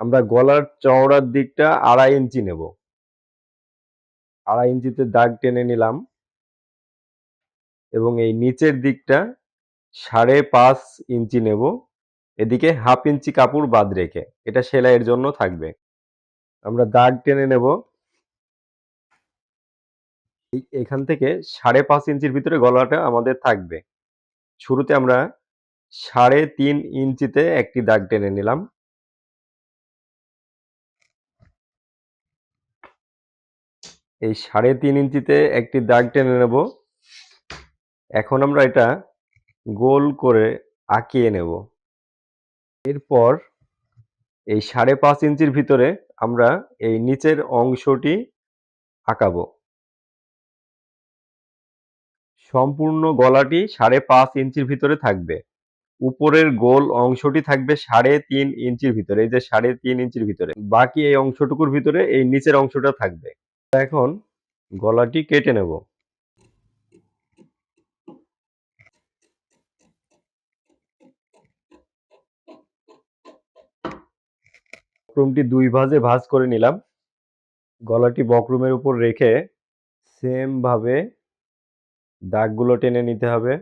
আমরা গলার চওড়ার দিকটা আড়াই ইঞ্চি নেব। আড়াই ইঞ্চিতে দাগ টেনে নিলাম। এবং এই নিচের দিকটা সাড়ে পাঁচ ইঞ্চি নেব। এদিকে হাফ ইঞ্চি কাপড় বাদ রেখে। এটা সেলাইয়ের জন্য থাকবে। আমরা দাগ টেনে নেব। এখান থেকে সাড়ে পাঁচ ইঞ্চির ভিতরে গলাটা আমাদের থাকবে। শুরুতে আমরা সাড়ে তিন ইঞ্চিতে একটি দাগ টেনে নিলাম। এই সাড়ে তিন ইঞ্চিতে একটি দাগ টেনে নেব। এখন আমরা এটা গোল করে আঁকিয়ে নেব। এরপর এই সাড়ে পাঁচ ইঞ্চির ভিতরে আমরা এই নিচের অংশটি আঁকাবো। সম্পূর্ণ গলাটি সাড়ে পাঁচ ইঞ্চির ভিতরে থাকবে। উপরের গোল অংশটি থাকবে সাড়ে তিন ইঞ্চির ভিতরে। এই যে সাড়ে তিন ইঞ্চির ভিতরে। বাকি এই অংশটুকুর ভিতরে এই নিচের অংশটা থাকবে। এখন গলাটি কেটে নেব। বক্রমটি দুই ভাজে ভাজ করে নিলাম। গলাটি বক্রমের উপর রেখে সেম ভাবে দাগগুলো টেনে নিতে হবে।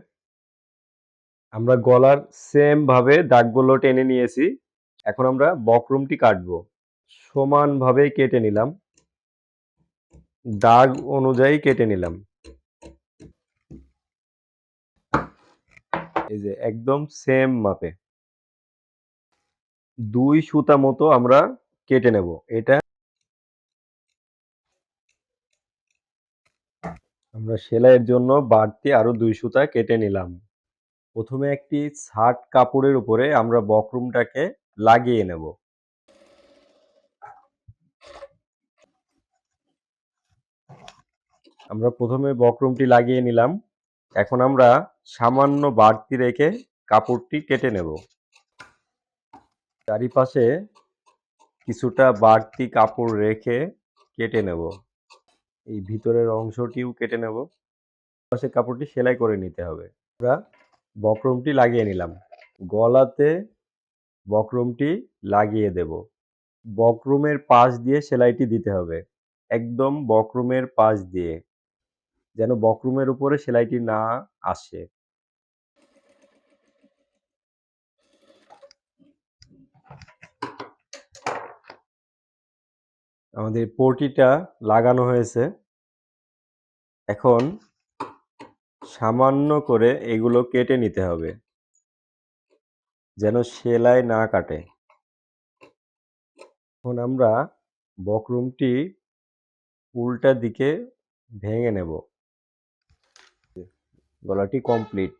আমরা গলার সেম ভাবে দাগগুলো টেনে নিয়েছি। এখন আমরা বক্রমটি কাটবো। সমানভাবে কেটে নিলাম। দাগ অনুযায়ী কেটে নিলাম। এই যে একদম সেম মাপে। দুই সুতা মতো আমরা কেটে নেব। এটা আমরা সেলাইয়ের জন্য বাড়তি আরও দুই সুতা কেটে নিলাম। প্রথমে একটি ছাট কাপড়ের উপরে আমরা বকরুমটাকে লাগিয়ে নেব। আমরা প্রথমে বক্রমটি লাগিয়ে নিলাম। এখন আমরা সামান্য বাড়তি রেখে কাপড়টি কেটে নেব। চারিপাশে কিছুটা বাড়তি কাপড় রেখে কেটে নেব। এই ভিতরের অংশটিও কেটে নেব। পাশে কাপড়টি সেলাই করে নিতে হবে। আমরা বক্রমটি লাগিয়ে নিলাম। গলাতে বক্রমটি লাগিয়ে দেব। বক্রমের পাশ দিয়ে সেলাইটি দিতে হবে। একদম বক্রমের পাশ দিয়ে। যেন বক্রমের উপরে সেলাইটি না আসে। আমাদের পটিটা লাগানো হয়েছে। এখন সামান্য করে এগুলো কেটে নিতে হবে। যেন সেলাই না কাটে। এখন আমরা বকরুমটি উল্টা দিকে ভেঙে নেব। গলাটি কমপ্লিট